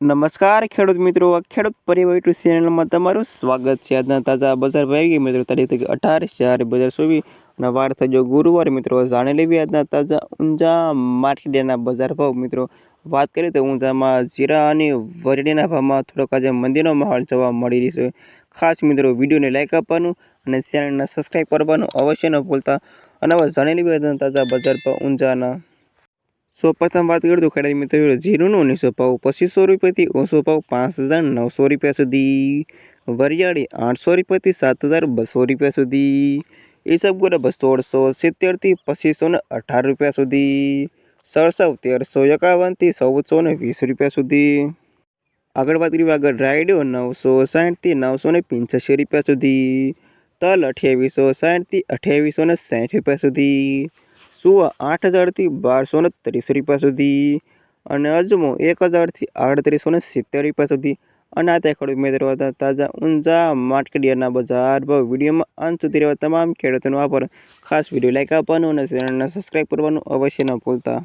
નમસ્કાર, ખેડૂત મિત્રો. ખેડૂત પરિવાર યુટ્યુબ ચેનલમાં તમારું સ્વાગત છે. આજના તાજા બજાર ભાઈ મિત્રો. તારીખ થઈ અઢાર ચાર બજાર ચોવીસ અને વાર થજો ગુરુવાર મિત્રો. જાણી લેવી આજના તાજા ઊંઝા માર્કેટના બજાર ભાવ મિત્રો. વાત કરીએ તો ઊંઝામાં જીરા અને વરડીના ભાવમાં થોડોક આજે મંદિરનો માહોલ જોવા મળી રહ્યો છે. ખાસ મિત્રો, વિડીયોને લાઈક આપવાનું અને ચેનલને સબસ્ક્રાઈબ કરવાનું અવશ્ય ન ભૂલતા. અને હવે જાણી લેવી આજના તાજા બજાર ભાવ ઊંઝાના. સો પ્રથમ વાત કરું તો ખેડૂત મિત્રો જીરુનો ઓગણીસો ભાવ પચીસો રૂપિયાથી ઓછો ભાવ પાંચ હજાર નવસો રૂપિયા સુધી. વરિયાળી આઠસો રૂપિયાથી સાત હજાર બસો રૂપિયા સુધી. ઈસબગુલ સોળસો, સિત્તેરથી પચીસો ને અઢાર રૂપિયા સુધી. સરસવ તેરસો, એકાવનથી ચૌદસો ને વીસ રૂપિયા સુધી. આગળ વાત કરીએ આગળ રાયડો નવસો સાઠથી નવસો ને પંચ્યાસી રૂપિયા સુધી. તલ અઠ્યાવીસો સાઠથી અઠ્યાવીસો ને સાઠ રૂપિયા સુધી. સુવા આઠ હજારથી બારસો ને ત્રીસ રૂપિયા સુધી અને અજમો એક હજારથી આડત્રીસો ને સિત્તેર રૂપિયા સુધી. અને આ ત્યાં ખેડૂત મિત્રો હતા, તાજા ઊંઝા માર્કેટિયાના બજાર ભાવ વિડીયોમાં અંત સુધી રહેવા તમામ ખેડૂતોનો આભાર. ખાસ વીડિયો લાઇક આપવાનું અને ચેનલને સબસ્ક્રાઈબ કરવાનું અવશ્ય ન ભૂલતા.